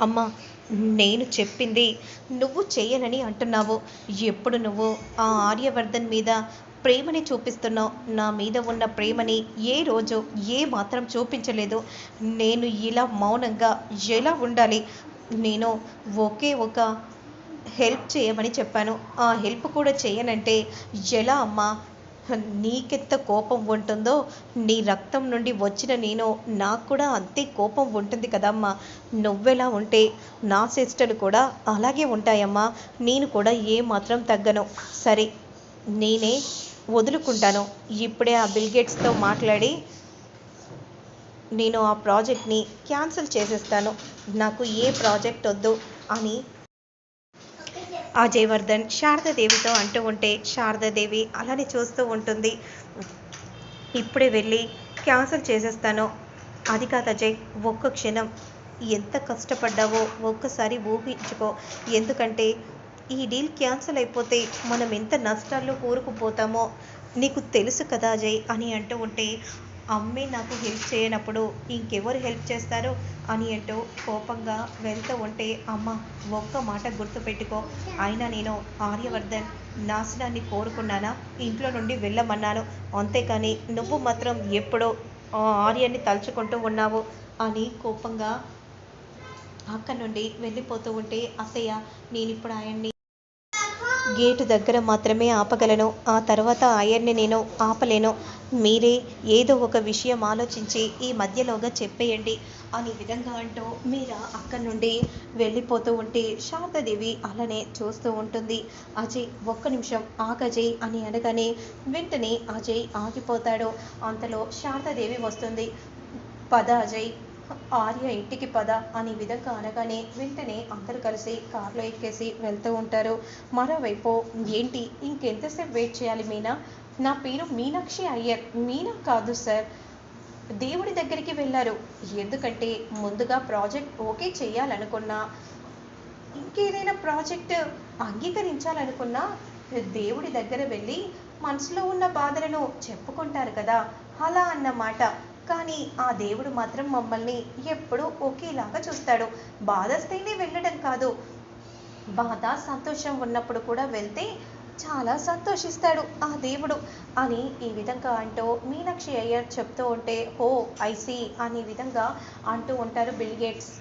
అమ్మా నేను చెప్పింది నువ్వు చేయనని అంటున్నావు. ఎప్పుడు నువ్వు ఆ ఆర్యవర్ధన్ మీద ప్రేమని చూపిస్తున్నావు? నా మీద ఉన్న ప్రేమని ఏ రోజు ఏ మాత్రం చూపించలేదు. నేను ఇలా మౌనంగా ఎలా ఉండాలి? నేను ఒకే ఒక హెల్ప్ చేయమని చెప్పాను. ఆ హెల్ప్ కూడా చేయనంటే ఎలా అమ్మా? నీకెంత కోపం ఉంటుందో నీ రక్తం నుండి వచ్చిన నేను నాకు కూడా అంతే కోపం ఉంటుంది కదమ్మా. నువ్వెలా ఉంటే నా సిస్టర్లు కూడా అలాగే ఉంటాయమ్మా. నేను కూడా ఏ మాత్రం తగ్గను. సరే నేనే వదులుకుంటాను. ఇప్పుడే ఆ బిల్గేట్స్తో మాట్లాడి నేను ఆ ప్రాజెక్ట్ని క్యాన్సిల్ చేసేస్తాను. నాకు ఏ ప్రాజెక్ట్ వద్దు అని అజయవర్ధన్ శారదాదేవితో అంటూ ఉంటే శారదాదేవి అలానే చూస్తూ ఉంటుంది. ఇప్పుడే వెళ్ళి క్యాన్సిల్ చేసేస్తాను. అది కాదు అజయ్ ఒక్క క్షణం. ఎంత కష్టపడ్డావో ఒక్కసారి ఊహించుకో. ఎందుకంటే ఈ డీల్ క్యాన్సిల్ అయిపోతే మనం ఎంత నష్టాల్లో కూరుకుపోతామో నీకు తెలుసు కదా అజయ్ అని అంటూ ఉంటే అమ్మి నాకు హెల్ప్ చేయనప్పుడు ఇంకెవరు హెల్ప్ చేస్తారు? అని అంటూ కోపంగా వెళ్తూ ఉంటే అమ్మ ఒక్క మాట గుర్తుపెట్టుకో. అయినా నేను ఆర్యవర్ధన్ నాశనాన్ని కోరుకున్నానా? ఇంట్లో నుండి వెళ్ళమన్నాను. అంతేకాని నువ్వు మాత్రం ఎప్పుడో ఆర్యాన్ని తలుచుకుంటూ ఉన్నావు అని కోపంగా అక్కడి నుండి వెళ్ళిపోతూ ఉంటే అత్తయ్య నేను ఇప్పుడు ఆయన్ని గేటు దగ్గర మాత్రమే ఆపగలను. ఆ తర్వాత ఆయన్ని నేను ఆపలేను. మీరే ఏదో ఒక విషయం ఆలోచించి ఈ మధ్యలోగా చెప్పేయండి అని విధంగా అంటూ మీరా అక్కడి నుండి వెళ్ళిపోతూ ఉంటే శారదాదేవి అలానే చూస్తూ ఉంటుంది. అజయ్ ఒక్క నిమిషం ఆగజయ్ అని అనగానే వెంటనే అజయ్ ఆగిపోతాడు. అంతలో శారదాదేవి వస్తుంది. పద అజయ్. ఆర్య ఇంటికి పద అనే విధంగా అనగానే వెంటనే అందరూ కలిసి కార్లో ఎక్కేసి వెళ్తూ ఉంటారు. మరోవైపు ఏంటి? ఇంకెంతసేపు వెయిట్ చేయాలి మీనా? నా పేరు మీనాక్షి అయ్యర్. మీనా కాదు సార్. దేవుడి దగ్గరికి వెళ్ళారు. ఎందుకంటే ముందుగా ప్రాజెక్ట్ ఓకే చేయాలనుకున్నా ఇంకేదైనా ప్రాజెక్ట్ అంగీకరించాలనుకున్నా దేవుడి దగ్గర వెళ్ళి మనసులో ఉన్న బాధలను చెప్పుకుంటారు కదా. అలా అన్నమాట. కానీ ఆ దేవుడు మాత్రం మమ్మల్ని ఎప్పుడూ ఒకేలాగా చూస్తాడు. బాధస్తేనే వెళ్ళడం కాదు. బాధ సంతోషం ఉన్నప్పుడు కూడా వెళ్తే చాలా సంతోషిస్తాడు ఆ దేవుడు అని ఈ విధంగా అంటూ మీనాక్షి అయ్యర్ చెప్తూ ఉంటే ఓ ఐసి అనే విధంగా అంటూ ఉంటారు బిల్గేట్స్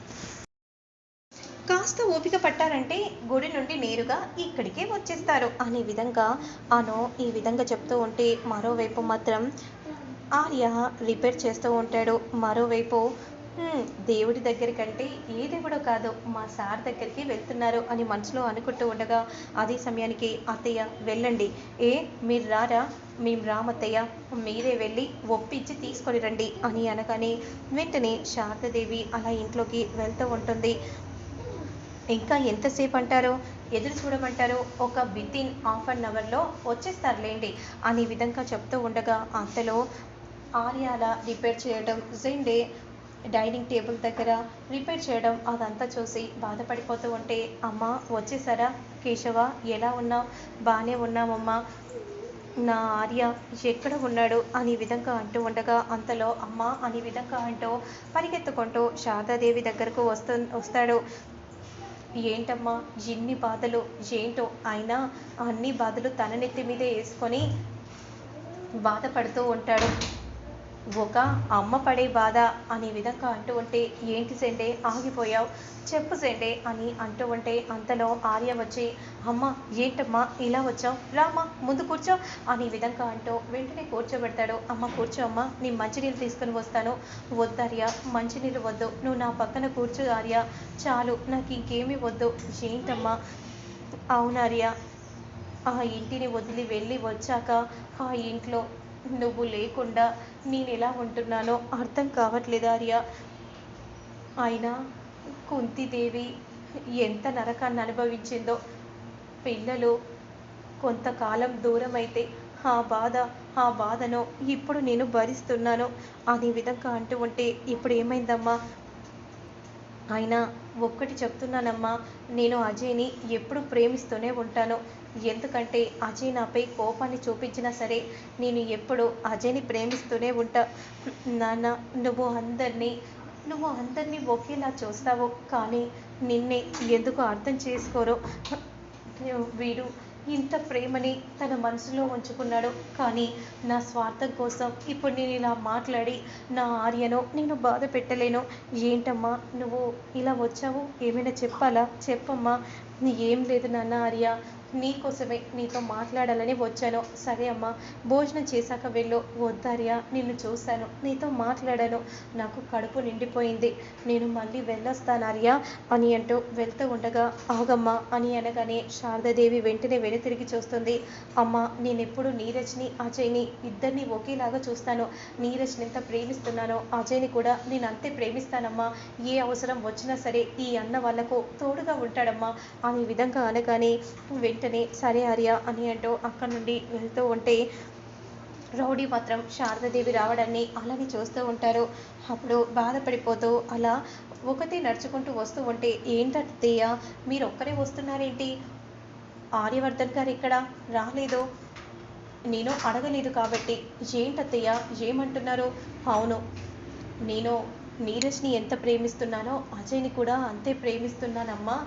కాస్త ఓపిక పట్టారంటే గుడి నుండి నేరుగా ఇక్కడికే వచ్చేస్తారు అనే విధంగా అను ఈ విధంగా చెప్తూ ఉంటే మరోవైపు మాత్రం ఆర్య రిపేర్ చేస్తూ ఉంటాడు. మరోవైపు దేవుడి దగ్గరికంటే ఏ దేవుడో కాదు. మా సార్ దగ్గరికి వెళ్తున్నారు అని మనసులో అనుకుంటూ ఉండగా అదే సమయానికి అత్తయ్య వెళ్ళండి. ఏ మీరు రారా? మేము రామత్తయ్య. మీరే వెళ్ళి ఒప్పించి తీసుకొని రండి అని అనగానే వెంటనే శారదాదేవి అలా ఇంట్లోకి వెళ్తూ ఉంటుంది. ఇంకా ఎంతసేపు అంటారో? ఎదురు చూడమంటారో? ఒక విత్ ఇన్ హాఫ్ అన్ అవర్లో వచ్చేస్తారులేండి అనే విధంగా చెప్తూ ఉండగా అంతలో ఆర్యాల రిపేర్ చేయడం జెండే డైనింగ్ టేబుల్ దగ్గర రిపేర్ చేయడం అదంతా చూసి బాధపడిపోతూ ఉంటే అమ్మ వచ్చేసారా? కేశవ ఎలా ఉన్నావు? బాగానే ఉన్నామమ్మా నా ఆర్య ఎక్కడ ఉన్నాడు? అనే విధంగా అంటూ ఉండగా అంతలో అమ్మ అనే విధంగా అంటూ పరిగెత్తుకుంటూ శారదాదేవి దగ్గరకు వస్తు వస్తాడు. ఏంటమ్మా ఎన్ని బాధలు? ఏంటో? అయినా అన్ని బాధలు తన నెత్తి మీదే వేసుకొని బాధపడుతూ ఉంటాడు. ఒక అమ్మ పడే బాధ అనే విధంగా అంటూ ఉంటే ఏంటి సెండే ఆగిపోయావు. చెప్పు సెండే అని అంటూ ఉంటే అంతలో ఆర్య వచ్చి అమ్మ ఏంటమ్మా ఇలా వచ్చావు? రామ్మా ముందు కూర్చో అనే విధంగా అంటూ వెంటనే కూర్చోబెడతాడు. అమ్మ కూర్చో అమ్మ నీ మంచినీళ్ళు తీసుకొని వస్తాను. వద్దార్య మంచినీళ్ళు వద్దు. నువ్వు నా పక్కన కూర్చో ఆర్య. చాలు నాకు ఇంకేమీ వద్దు. ఏంటమ్మా? అవునార్య ఆ ఇంటిని వదిలి వెళ్ళి వచ్చాక ఆ ఇంట్లో నువ్వు లేకుండా నేను ఎలా ఉంటున్నానో అర్థం కావట్లేదు ఆర్య. అయినా కుంతిదేవి ఎంత నరకాన్ని అనుభవించిందో పిల్లలు కొంతకాలం దూరం అయితే ఆ బాధ ఆ బాధను ఇప్పుడు నేను భరిస్తున్నాను అనే విధంగా అంటూ ఉంటే ఇప్పుడు ఏమైందమ్మా? అయినా ఒక్కటి చెప్తున్నానమ్మా నేను అజయ్ని ఎప్పుడు ప్రేమిస్తూనే ఉంటాను. ఎందుకంటే అజయ్ నాపై కోపాన్ని చూపించినా సరే నేను ఎప్పుడు అజయ్ని ప్రేమిస్తూనే ఉంటా. నాన్న నువ్వు అందరినీ నువ్వు అందరినీ ఒకేలా చూస్తావు కానీ నిన్నే ఎందుకు అర్థం చేసుకోరో? వీడు ఇంత ప్రేమని తన మనసులో ఉంచుకున్నాడు. కానీ నా స్వార్థం కోసం ఇప్పుడు నేను ఇలా మాట్లాడి నా ఆర్యను నేను బాధ పెట్టలేను. ఏంటమ్మా నువ్వు ఇలా వచ్చావు? ఏమైనా చెప్పాలా? చెప్పమ్మా. ఏం లేదు నాన్న ఆర్య. నీకోసమే నీతో మాట్లాడాలని వచ్చాను. సరే అమ్మా భోజనం చేశాక వెళ్ళు. వద్దార్య నిన్ను చూశాను. నీతో మాట్లాడాను. నాకు కడుపు నిండిపోయింది. నేను మళ్ళీ వెళ్ళొస్తానార్య అని అంటూ వెళ్తూ ఉండగా ఆగమ్మా అని అనగానే శారదాదేవి వెంటనే వెనుతిరిగి చూస్తుంది. అమ్మ నేను ఎప్పుడు నీరజ్ని అజయ్ని ఇద్దరిని ఒకేలాగా చూస్తాను. నీరజ్ని ఎంత ప్రేమిస్తున్నానో అజయ్ని కూడా నేను అంతే ప్రేమిస్తానమ్మా. ఏ అవసరం వచ్చినా సరే ఈ అన్న వాళ్ళకు తోడుగా ఉంటాడమ్మా అనే విధంగా అనగానే వెంటనే సరే ఆర్య అని అంటూ అక్కడి నుండి వెళ్తూ ఉంటే రౌడీ మాత్రం శారదాదేవి రావడాన్ని అలానే చూస్తూ ఉంటారు. అప్పుడు బాధపడిపోతూ అలా ఒకతే నడుచుకుంటూ వస్తూ ఉంటే ఏంటత్తయ్య మీరు ఒక్కరే వస్తున్నారేంటి? ఆర్యవర్ధన్ గారు ఇక్కడ రాలేదు. నేను అడగలేదు కాబట్టి ఏంటత్తయ్య ఏమంటున్నారు? అవును నేను నీరజ్ని ఎంత ప్రేమిస్తున్నానో అజయ్ని కూడా అంతే ప్రేమిస్తున్నానమ్మా.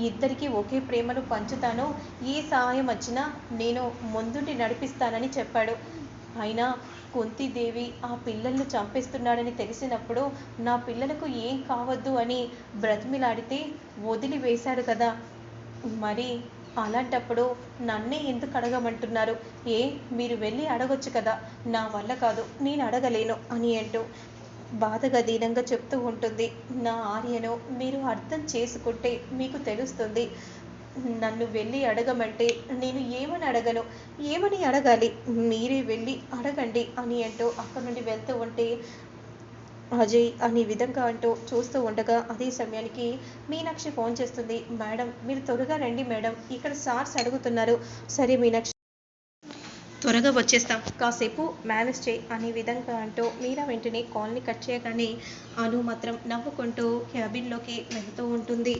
ఇద్దరికి ఒకే ప్రేమను పంచుతాను. ఏ సహాయం వచ్చినా నేను ముందుండి నడిపిస్తానని చెప్పాడు. అయినా కుంతిదేవి ఆ పిల్లల్ని చంపేస్తున్నాడని తెలిసినప్పుడు నా పిల్లలకు ఏం కావద్దు అని బ్రతిమిలాడితే వదిలివేశాడు కదా. మరి అలాంటప్పుడు నన్నే ఎందుకు అడగమంటున్నారు? ఏ మీరు వెళ్ళి అడగొచ్చు కదా. నా వల్ల కాదు నేను అడగలేను అని అంటూ బాధగా దీనంగా చెప్తూ ఉంటుంది. నా ఆర్యను మీరు అర్థం చేసుకుంటే మీకు తెలుస్తుంది. నన్ను వెళ్ళి అడగమంటే నేను ఏమని అడగను? ఏమని అడగాలి? మీరే వెళ్ళి అడగండి అని అంటూ అక్కడ నుండి వెళ్తూ ఉంటే అజయ్ అనే విధంగా అంటూ చూస్తూ ఉండగా అదే సమయానికి మీనాక్షి ఫోన్ చేస్తుంది. మేడం మీరు త్వరగా రండి మేడం. ఇక్కడ సార్స్ అడుగుతున్నారు. సరే మీనాక్షి త్వరగా వచ్చేస్తాం. కాసేపు మేనేజ్ చేయి అనే విధంగా అంటూ మీరా వెంటనే కాల్ని కట్ చేయగానే అను మాత్రం నవ్వుకుంటూ క్యాబిన్లోకి వెళ్తూ ఉంటుంది.